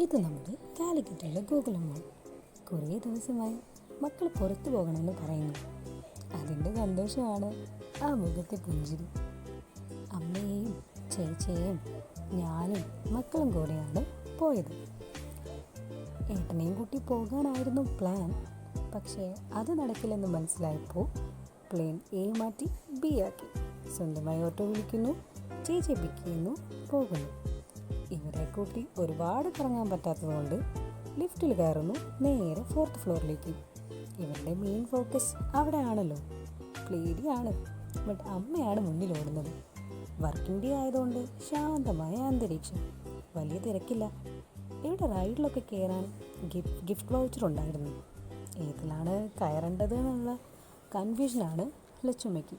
ഇത് നമ്മുടെ കാലിക്കറ്റുള്ള ഗോകുലമ്മ കുറേ ദിവസമായി മക്കൾ പുറത്തു പോകണമെന്ന് പറയുന്നു. അതിന്റെ സന്തോഷമാണ് ആ മുഖത്തെ പുഞ്ചിരി. അമ്മയെയും ചേച്ചിയെയും ഞാനും മക്കളും കൂടെയാണ് പോയത്. ഏട്ടനെയും കൂട്ടി പോകാനായിരുന്നു പ്ലാൻ പക്ഷേ അത് നടക്കില്ലെന്ന് മനസ്സിലായപ്പോൾ പ്ലെയിൻ എ മാറ്റി ബി ആക്കി. സ്വന്തമായി ഓട്ടോ വിളിക്കുന്നു ചേച്ചി പിക്ക് ചെയ്യുന്നു പോകുന്നു. ഇവരെ കൂട്ടി ഒരുപാട് കറങ്ങാൻ പറ്റാത്തതുകൊണ്ട് ലിഫ്റ്റിൽ കയറുന്നു നേരെ ഫോർത്ത് ഫ്ലോറിലേക്ക് ഇവരുടെ മെയിൻ ഫോക്കസ് അവിടെ ആണല്ലോ പ്ലേഡിയാണ് ബട്ട് അമ്മയാണ് മുന്നിൽ ഓടുന്നത്. വർക്കിംഗ് ഡേ ആയതുകൊണ്ട് ശാന്തമായ അന്തരീക്ഷം. വലിയ തിരക്കില്ല. ഇവിടെ റൈഡിലൊക്കെ കയറാൻ ഗിഫ്റ്റ് ഗിഫ്റ്റ് വൗച്ചർ ഉണ്ടായിരുന്നു. ഏതിലാണ് കയറേണ്ടത് എന്നുള്ള കൺഫ്യൂഷനാണ് ലച്ചുമ്മയ്ക്ക്.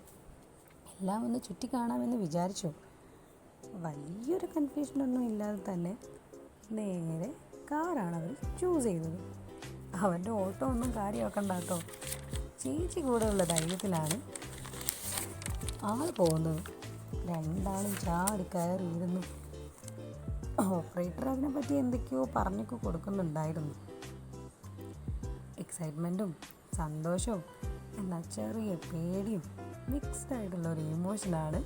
എല്ലാം ഒന്ന് ചുറ്റിക്കാണാമെന്ന് വിചാരിച്ചു. വലിയൊരു കൺഫ്യൂഷനൊന്നും ഇല്ലാതെ തന്നെ നേരെ കാറാണ് അവൻ ചൂസ് ചെയ്തത്. അവന്റെ ഓട്ടോ ഒന്നും കാര്യമാക്കണ്ട കേട്ടോ. ചേച്ചി കൂടെ ഉള്ള ധൈര്യത്തിലാണ് ആൾ പോകുന്നത്. രണ്ടാളും ചാടി കയറി ഇരുന്നു ഓപ്പറേറ്റർ അതിനെപ്പറ്റി എന്തൊക്കെയോ പറഞ്ഞൊക്കെ കൊടുക്കുന്നുണ്ടായിരുന്നു. എക്സൈറ്റ്മെന്റും സന്തോഷവും എന്നാൽ ചെറിയ പേടിയും മിക്സ്ഡ് ആയിട്ടുള്ള ഒരു ഇമോഷനാണ്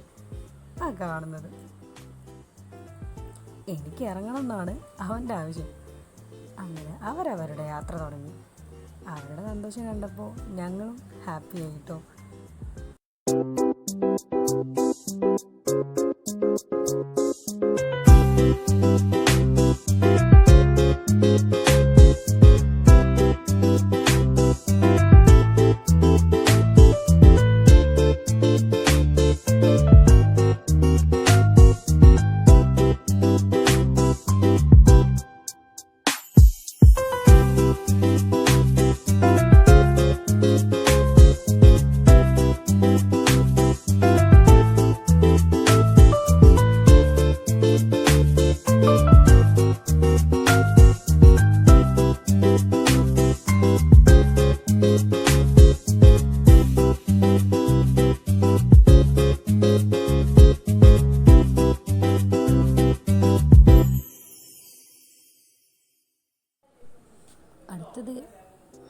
ആ കാണുന്നത്. എനിക്ക് ഇറങ്ങണം എന്നാണ് അവന്റെ ആവശ്യം. അങ്ങനെ അവരവരുടെ യാത്ര തുടങ്ങി. അവരുടെ സന്തോഷം കണ്ടപ്പോൾ ഞങ്ങളും ഹാപ്പി ആയിട്ടോ?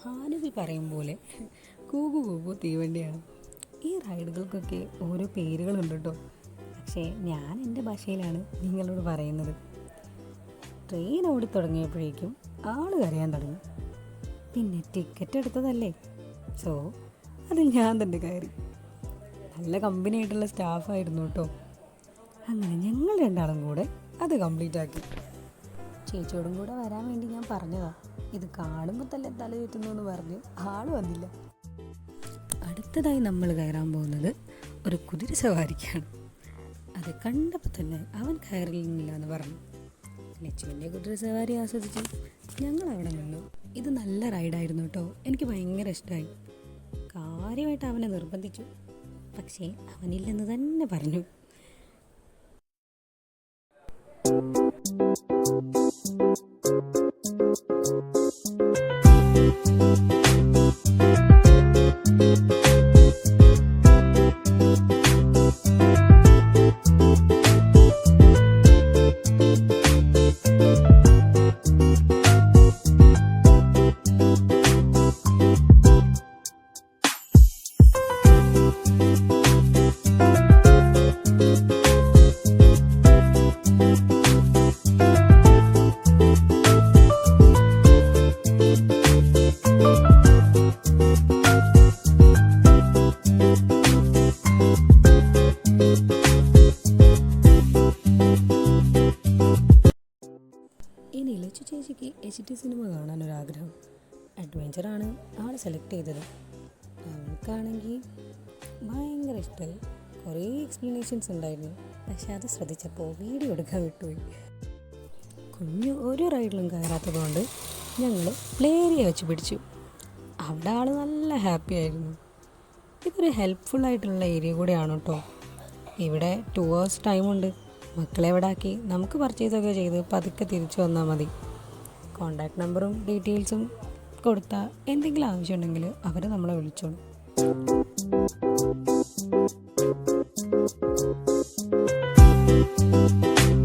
ഹാനവി പറയും പോലെ കൂകു കൂകു തീവണ്ടിയാണ്. ഈ റൈഡുകൾക്കൊക്കെ ഓരോ പേരുകളുണ്ട് കേട്ടോ പക്ഷേ ഞാൻ എന്റെ ഭാഷയിലാണ് നിങ്ങളോട് പറയുന്നത്. ട്രെയിൻ ഓടിത്തുടങ്ങിയപ്പോഴേക്കും ആൾ കരയാൻ തുടങ്ങി. പിന്നെ ടിക്കറ്റ് എടുത്തതല്ലേ? സോ അത് ഞാൻ തന്നെ കയറി. നല്ല കമ്പനി ആയിട്ടുള്ള സ്റ്റാഫായിരുന്നു കേട്ടോ അങ്ങനെ ഞങ്ങൾ രണ്ടാളും കൂടെ അത് കംപ്ലീറ്റ് ആക്കി. ചേച്ചിയോടും കൂടെ വരാൻ വേണ്ടി ഞാൻ പറഞ്ഞതാ. ഇത് കാണുമ്പോൾ തന്നെ തല ചുറ്റുന്നു എന്ന് പറഞ്ഞ് ആൾ വന്നില്ല. അടുത്തതായി നമ്മൾ കയറാൻ പോകുന്നത് ഒരു കുതിര സവാരിക്കാണ്. അത് കണ്ടപ്പോൾ തന്നെ അവൻ കയറില്ല എന്ന് പറഞ്ഞു. ലച്ചുവിന്റെ കുതിര സവാരി ആസ്വദിച്ചു. ഞങ്ങൾ അവിടെ നിന്നു. ഇത് നല്ല റൈഡായിരുന്നു കേട്ടോ. എനിക്ക് ഭയങ്കര ഇഷ്ടമായി കാര്യമായിട്ട് അവനെ നിർബന്ധിച്ചു. പക്ഷേ അവനില്ലെന്ന് തന്നെ പറഞ്ഞു. ചേച്ചിക്ക് എച്ച് ടി സിനിമ കാണാനൊരാഗ്രഹം അഡ്വഞ്ചറാണ് ആൾ സെലക്ട് ചെയ്തത്. അവൾക്കാണെങ്കിൽ ഭയങ്കര ഇഷ്ടമായി കുറേ എക്സ്പ്ലനേഷൻസ് ഉണ്ടായിരുന്നു. പക്ഷെ അത് ശ്രദ്ധിച്ചപ്പോൾ വീഡിയോ എടുക്കാൻ വിട്ടുപോയി. കുഞ്ഞു ഒരു റൈഡിലും കയറാത്തതുകൊണ്ട് ഞങ്ങൾ പ്ലേ ഏരിയ വെച്ച് പിടിച്ചു. അവിടെ ആൾ നല്ല ഹാപ്പി ആയിരുന്നു. ഇതൊരു ഹെൽപ്ഫുൾ ആയിട്ടുള്ള ഏരിയ കൂടെയാണ് കേട്ടോ. ഇവിടെ ടു ഹവേഴ്സ് ടൈമുണ്ട്. മക്കളെ ഇവിടെ ആക്കി നമുക്ക് പർച്ചേസൊക്കെ ചെയ്ത് പതുക്കെ തിരിച്ചു വന്നാൽ മതി. കോണ്ടാക്ട് നമ്പറും ഡീറ്റെയിൽസും കൊടുത്താൽ എന്തെങ്കിലും ആവശ്യമുണ്ടെങ്കിൽ അവർ നമ്മളെ വിളിച്ചോളും. വന്നു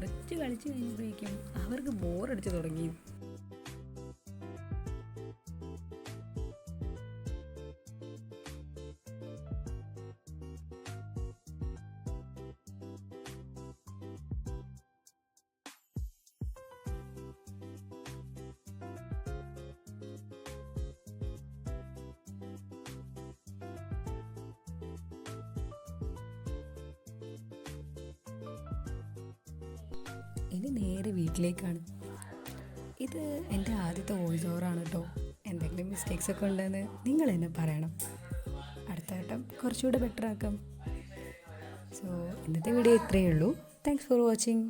കുറച്ച് കളിച്ച് കഴിഞ്ഞപ്പോഴേക്കും അവർക്ക് ബോറടിച്ച് തുടങ്ങി. ഇനി നേരെ വീട്ടിലേക്കാണ്. ഇത് എന്റെ ആദ്യത്തെ വോയിസ് ഓവറാണ് കേട്ടോ എന്തെങ്കിലും മിസ്റ്റേക്സ് ഒക്കെ ഉണ്ടെന്ന് നിങ്ങൾ എന്നെ പറയണം. അടുത്ത ഘട്ടം കുറച്ചുകൂടെ ബെറ്റർ ആക്കാം. സോ ഇന്നത്തെ വീഡിയോ ഇത്രയേ ഉള്ളൂ. Thanks for watching